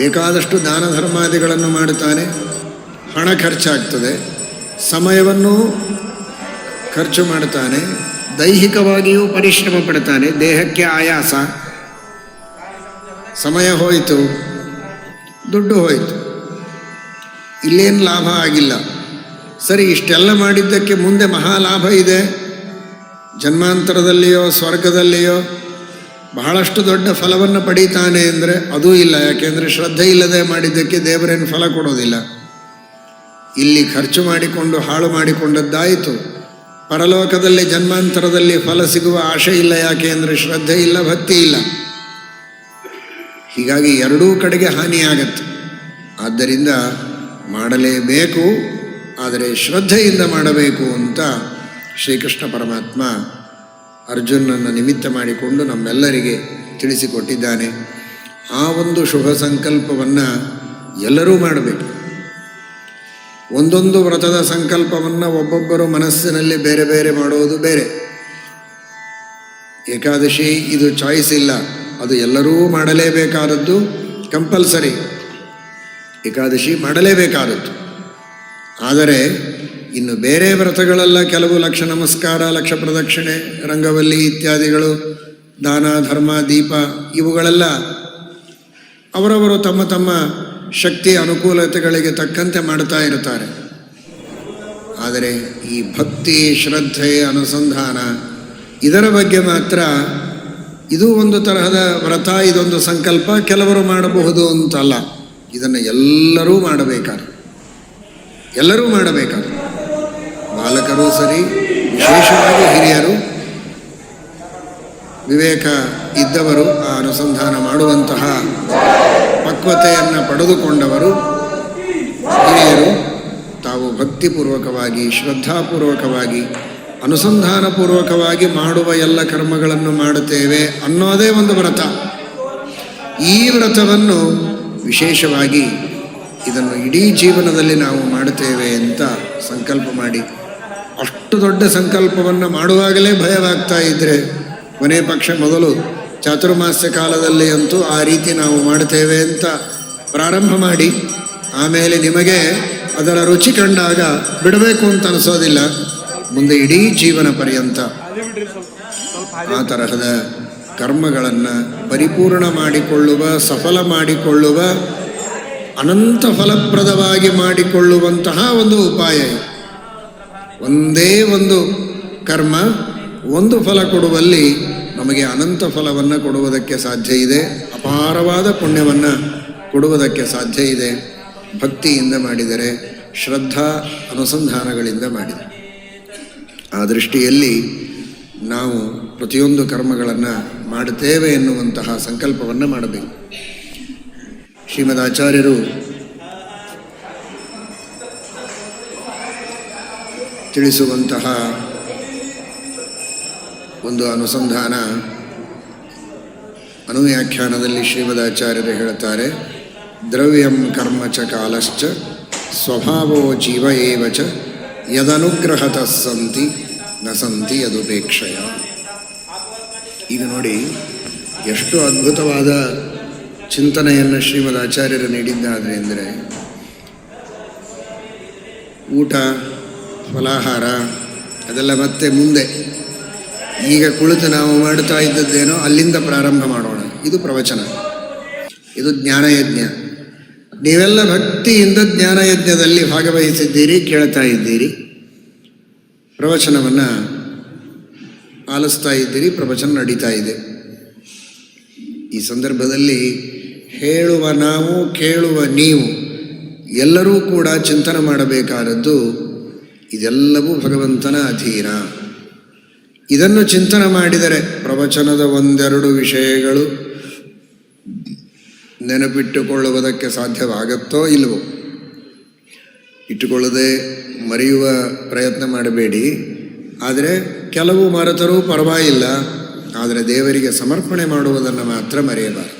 ಬೇಕಾದಷ್ಟು ದಾನ ಧರ್ಮಾದಿಗಳನ್ನು ಮಾಡುತ್ತಾನೆ. ಹಣ ಖರ್ಚಾಗ್ತದೆ. ಸಮಯವನ್ನು ಖರ್ಚು ಮಾಡುತ್ತಾನೆ. ದೈಹಿಕವಾಗಿಯೂ ಪರಿಶ್ರಮ ಪಡ್ತಾನೆ ದೇಹಕ್ಕೆ ಆಯಾಸ. ಸಮಯ ಹೋಯಿತು. ದುಡ್ಡು ಹೋಯಿತು. ಇಲ್ಲೇನು ಲಾಭ ಆಗಿಲ್ಲ. ಸರಿ, ಇಷ್ಟೆಲ್ಲ ಮಾಡಿದ್ದಕ್ಕೆ ಮುಂದೆ ಮಹಾಲಾಭ ಇದೆ. ಜನ್ಮಾಂತರದಲ್ಲಿಯೋ, ಸ್ವರ್ಗದಲ್ಲಿಯೋ ಬಹಳಷ್ಟು ದೊಡ್ಡ ಫಲವನ್ನು ಪಡೀತಾನೆ ಅಂದರೆ ಅದೂ ಇಲ್ಲ, ಯಾಕೆಂದರೆ ಶ್ರದ್ಧೆ ಇಲ್ಲದೆ ಮಾಡಿದ್ದಕ್ಕೆ ದೇವರೇನು ಫಲ ಕೊಡೋದಿಲ್ಲ. ಇಲ್ಲಿ ಖರ್ಚು ಮಾಡಿಕೊಂಡು, ಹಾಳು ಮಾಡಿಕೊಂಡದ್ದಾಯಿತು. ಪರಲೋಕದಲ್ಲಿ ಜನ್ಮಾಂತರದಲ್ಲಿ ಫಲ ಸಿಗುವ ಆಶೆ ಇಲ್ಲ, ಯಾಕೆ ಅಂದರೆ ಶ್ರದ್ಧೆ ಇಲ್ಲ, ಭಕ್ತಿ ಇಲ್ಲ. ಹೀಗಾಗಿ ಎರಡೂ ಕಡೆಗೆ ಹಾನಿಯಾಗತ್ತೆ. ಆದ್ದರಿಂದ ಮಾಡಲೇಬೇಕು, ಆದರೆ ಶ್ರದ್ಧೆಯಿಂದ ಮಾಡಬೇಕು ಅಂತ ಶ್ರೀಕೃಷ್ಣ ಪರಮಾತ್ಮ ಅರ್ಜುನನ್ನು ನಿಮಿತ್ತ ಮಾಡಿಕೊಂಡು ನಮ್ಮೆಲ್ಲರಿಗೆ ತಿಳಿಸಿಕೊಟ್ಟಿದ್ದಾನೆ. ಆ ಒಂದು ಶುಭ ಸಂಕಲ್ಪವನ್ನು ಎಲ್ಲರೂ ಮಾಡಬೇಕು. ಒಂದೊಂದು ವ್ರತದ ಸಂಕಲ್ಪವನ್ನು ಒಬ್ಬೊಬ್ಬರು ಮನಸ್ಸಿನಲ್ಲಿ ಬೇರೆ ಬೇರೆ ಮಾಡುವುದು ಬೇರೆ. ಏಕಾದಶಿ ಇದು ಚಾಯ್ಸ್ ಇಲ್ಲ. ಅದು ಎಲ್ಲರೂ ಮಾಡಲೇಬೇಕಾದದ್ದು ಕಂಪಲ್ಸರಿ. ಏಕಾದಶಿ ಮಾಡಲೇಬೇಕಾದದ್ದು. ಆದರೆ ಇನ್ನು ಬೇರೆ ವ್ರತಗಳೆಲ್ಲ ಕೆಲವು ಲಕ್ಷ ನಮಸ್ಕಾರ, ಲಕ್ಷ ಪ್ರದಕ್ಷಿಣೆ, ರಂಗವಲ್ಲಿ ಇತ್ಯಾದಿಗಳು, ದಾನ, ಧರ್ಮ, ದೀಪ, ಇವುಗಳೆಲ್ಲ ಅವರವರು ತಮ್ಮ ತಮ್ಮ ಶಕ್ತಿ ಅನುಕೂಲತೆಗಳಿಗೆ ತಕ್ಕಂತೆ ಮಾಡ್ತಾ ಇರ್ತಾರೆ ಆದರೆ ಈ ಭಕ್ತಿ, ಶ್ರದ್ಧೆ, ಅನುಸಂಧಾನ ಇದರ ಬಗ್ಗೆ ಮಾತ್ರ ಇದು ಒಂದು ತರಹದ ವ್ರತ, ಇದೊಂದು ಸಂಕಲ್ಪ ಕೆಲವರು ಮಾಡಬಹುದು ಅಂತಲ್ಲ. ಇದನ್ನು ಎಲ್ಲರೂ ಮಾಡಬೇಕಾದ್ರೆ ಎಲ್ಲರೂ ಮಾಡಬೇಕಾದ್ರೆ ಬಾಲಕರು ಸರಿ, ವಿಶೇಷವಾಗಿ ಹಿರಿಯರು, ವಿವೇಕ ಇದ್ದವರು ಆ ಅನುಸಂಧಾನ ಮಾಡುವಂತಹ ಪಕ್ವತೆಯನ್ನು ಪಡೆದುಕೊಂಡವರು ಹಿರಿಯರು, ತಾವು ಭಕ್ತಿಪೂರ್ವಕವಾಗಿ, ಶ್ರದ್ಧಾಪೂರ್ವಕವಾಗಿ, ಅನುಸಂಧಾನಪೂರ್ವಕವಾಗಿ ಮಾಡುವ ಎಲ್ಲ ಕರ್ಮಗಳನ್ನು ಮಾಡುತ್ತೇವೆ ಅನ್ನೋದೇ ಒಂದು ವ್ರತ. ಈ ವ್ರತವನ್ನು ವಿಶೇಷವಾಗಿ ಇದನ್ನು ಇಡೀ ಜೀವನದಲ್ಲಿ ನಾವು ಮಾಡುತ್ತೇವೆ ಅಂತ ಸಂಕಲ್ಪ ಮಾಡಿ. ಅಷ್ಟು ದೊಡ್ಡ ಸಂಕಲ್ಪವನ್ನು ಮಾಡುವಾಗಲೇ ಭಯವಾಗ್ತಾ ಇದ್ದರೆ ಕೊನೆ ಪಕ್ಷ ಮೊದಲು ಚಾತುರ್ಮಾಸ್ಯ ಕಾಲದಲ್ಲಿ ಅಂತೂ ಆ ರೀತಿ ನಾವು ಮಾಡ್ತೇವೆ ಅಂತ ಪ್ರಾರಂಭ ಮಾಡಿ ಆಮೇಲೆ ನಿಮಗೆ ಅದರ ರುಚಿ ಕಂಡಾಗ ಬಿಡಬೇಕು ಅಂತ ಅನಿಸೋದಿಲ್ಲ ಮುಂದೆ ಇಡೀ ಜೀವನ ಪರ್ಯಂತ ಆ ತರಹದ ಕರ್ಮಗಳನ್ನು ಪರಿಪೂರ್ಣ ಮಾಡಿಕೊಳ್ಳುವ, ಸಫಲ ಮಾಡಿಕೊಳ್ಳುವ, ಅನಂತ ಫಲಪ್ರದವಾಗಿ ಮಾಡಿಕೊಳ್ಳುವಂತಹ ಒಂದು ಉಪಾಯ. ಒಂದೇ ಒಂದು ಕರ್ಮ, ಒಂದು ಫಲ ಕೊಡುವಲ್ಲಿ ನಮಗೆ ಅನಂತ ಫಲವನ್ನು ಕೊಡುವುದಕ್ಕೆ ಸಾಧ್ಯ ಇದೆ, ಅಪಾರವಾದ ಪುಣ್ಯವನ್ನು ಕೊಡುವುದಕ್ಕೆ ಸಾಧ್ಯ ಇದೆ. ಭಕ್ತಿಯಿಂದ ಮಾಡಿದರೆ, ಶ್ರದ್ಧಾ ಅನುಸಂಧಾನಗಳಿಂದ ಮಾಡಿದರೆ. ಆ ದೃಷ್ಟಿಯಲ್ಲಿ ನಾವು ಪ್ರತಿಯೊಂದು ಕರ್ಮಗಳನ್ನು ಮಾಡುತ್ತೇವೆ ಎನ್ನುವಂತಹ ಸಂಕಲ್ಪವನ್ನು ಮಾಡಬೇಕು. ಶ್ರೀಮದ್ ಆಚಾರ್ಯರು ತಿಳಿಸುವಂತಹ ಒಂದು ಅನುಸಂಧಾನ ಅನುವ್ಯಾಖ್ಯಾನದಲ್ಲಿ ಶ್ರೀಮದಾಚಾರ್ಯರು ಹೇಳುತ್ತಾರೆ, ದ್ರವ್ಯಂ ಕರ್ಮ ಚ ಕಾಲಶ್ಚ, ಸ್ವಭಾವೋ ಜೀವ ಏವ ಚ, ಯದನುಗ್ರಹತ ಸಂತಿ, ನ ಸಂತಿ ಯದುಪೇಕ್ಷಯ. ಈಗ ನೋಡಿ, ಎಷ್ಟು ಅದ್ಭುತವಾದ ಚಿಂತನೆಯನ್ನು ಶ್ರೀಮದ್ ಆಚಾರ್ಯರು ನೀಡಿದ್ದಾರೆ ಅಂದರೆ ಊಟ ಫಲಾಹಾರ, ಅದೆಲ್ಲ ಮತ್ತೆ ಮುಂದೆ. ಈಗ ಕುಳಿತು ನಾವು ಮಾಡ್ತಾ ಇದ್ದದ್ದೇನೋ ಅಲ್ಲಿಂದ ಪ್ರಾರಂಭ ಮಾಡೋಣ. ಇದು ಪ್ರವಚನ. ಇದು ಜ್ಞಾನಯಜ್ಞ. ನೀವೆಲ್ಲ ಭಕ್ತಿಯಿಂದ ಜ್ಞಾನಯಜ್ಞದಲ್ಲಿ ಭಾಗವಹಿಸಿದ್ದೀರಿ, ಕೇಳ್ತಾ ಇದ್ದೀರಿ. ಪ್ರವಚನವನ್ನು ಆಲಿಸ್ತಾ ಇದ್ದೀರಿ, ಪ್ರವಚನ ನಡೀತಾ ಇದೆ. ಈ ಸಂದರ್ಭದಲ್ಲಿ ಹೇಳುವ ನಾವು, ಕೇಳುವ ನೀವು, ಎಲ್ಲರೂ ಕೂಡ ಚಿಂತನೆ ಮಾಡಬೇಕಾದದ್ದು ಇದೆಲ್ಲವೂ ಭಗವಂತನ ಅಧೀನ. ಇದನ್ನು ಚಿಂತನೆ ಮಾಡಿದರೆ ಪ್ರವಚನದ ಒಂದೆರಡು ವಿಷಯಗಳು ನೆನಪಿಟ್ಟುಕೊಳ್ಳುವುದಕ್ಕೆ ಸಾಧ್ಯವಾಗುತ್ತೋ ಇಲ್ಲವೋ ಇಟ್ಟುಕೊಳ್ಳದೆ ಮರೆಯುವ ಪ್ರಯತ್ನ ಮಾಡಬೇಡಿ. ಆದರೆ ಕೆಲವು ಮರೆತರೂ ಪರವಾಗಿಲ್ಲ. ಆದರೆ ದೇವರಿಗೆ ಸಮರ್ಪಣೆ ಮಾಡುವುದನ್ನು ಮಾತ್ರ ಮರೆಯಬಾರದು.